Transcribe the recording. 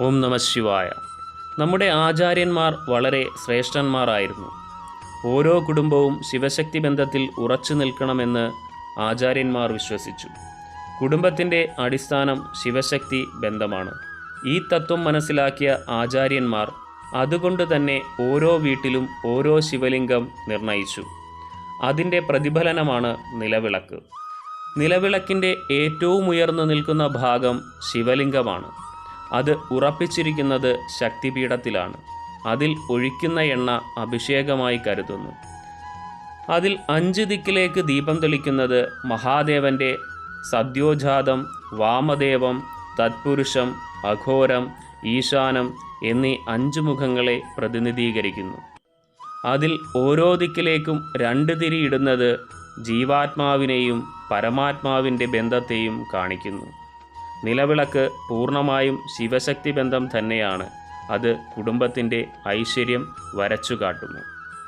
ഓം നമ ശിവായ. നമ്മുടെ ആചാര്യന്മാർ വളരെ ശ്രേഷ്ഠന്മാരായിരുന്നു. ഓരോ കുടുംബവും ശിവശക്തി ബന്ധത്തിൽ ഉറച്ചു നിൽക്കണമെന്ന് ആചാര്യന്മാർ വിശ്വസിച്ചു. കുടുംബത്തിന്റെ അടിസ്ഥാനം ശിവശക്തി ബന്ധമാണ്. ഈ തത്വം മനസ്സിലാക്കിയ ആചാര്യന്മാർ അതുകൊണ്ട് തന്നെ ഓരോ വീട്ടിലും ഓരോ ശിവലിംഗം നിർണയിച്ചു. അതിന്റെ പ്രതിഫലനമാണ് നിലവിളക്ക്. നിലവിളക്കിന്റെ ഏറ്റവും ഉയർന്നു നിൽക്കുന്ന ഭാഗം ശിവലിംഗമാണ്. അത് ഉറപ്പിച്ചിരിക്കുന്നത് ശക്തിപീഠത്തിലാണ്. അതിൽ ഒഴിക്കുന്ന എണ്ണ അഭിഷേകമായി കരുതുന്നു. അതിൽ അഞ്ച് ദിക്കിലേക്ക് ദീപം തെളിക്കുന്നത് മഹാദേവന്റെ സദ്യോജാതം വാമദേവം തത്പുരുഷം അഘോരം ഈശാനം എന്നീ അഞ്ച് മുഖങ്ങളെ പ്രതിനിധീകരിക്കുന്നു. അതിൽ ഓരോ ദിക്കിലേക്കും രണ്ട് തിരി ഇടുന്നത് ജീവാത്മാവിനെയും പരമാത്മാവിന്റെ ബന്ധത്തെയും കാണിക്കുന്നു. നിലവിളക്ക് പൂർണമായും ശിവശക്തി ബന്ധം തന്നെയാണ്. അത് കുടുംബത്തിന്റെ ഐശ്വര്യം വരച്ചു കാട്ടുന്നു